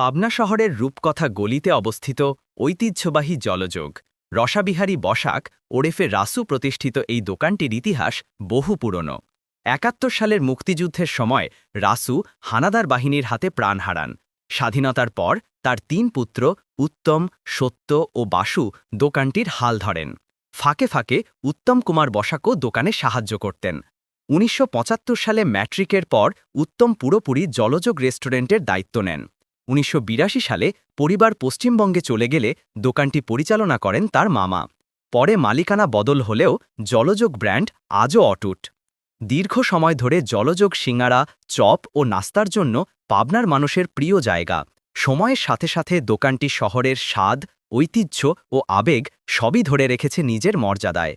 পাবনা শহরের রূপকথা গলিতে অবস্থিত ঐতিহ্যবাহী জলযোগ, রসাবিহারী বসাক ওরেফে রাসু প্রতিষ্ঠিত এই দোকানটির ইতিহাস বহু পুরনো। একাত্তর সালের মুক্তিযুদ্ধের সময় রাসু হানাদার বাহিনীর হাতে প্রাণ হারান। স্বাধীনতার পর তার তিন পুত্র উত্তম, সত্য ও বাসু দোকানটির হাল ধরেন। ফাঁকে ফাঁকে উত্তম কুমার বসাকও দোকানে সাহায্য করতেন। উনিশশো পঁচাত্তর সালে ম্যাট্রিকের পর উত্তম পুরোপুরি জলযোগ রেস্টুরেন্টের দায়িত্ব নেন। উনিশশো বিরাশি সালে পরিবার পশ্চিমবঙ্গে চলে গেলে দোকানটি পরিচালনা করেন তার মামা। পরে মালিকানা বদল হলেও জলযোগ ব্র্যান্ড আজও অটুট। দীর্ঘ সময় ধরে জলযোগ সিঙ্গারা, চপ ও নাস্তার জন্য পাবনার মানুষের প্রিয় জায়গা। সময়ের সাথে সাথে দোকানটি শহরের স্বাদ, ঐতিহ্য ও আবেগ সবই ধরে রেখেছে নিজের মর্যাদায়।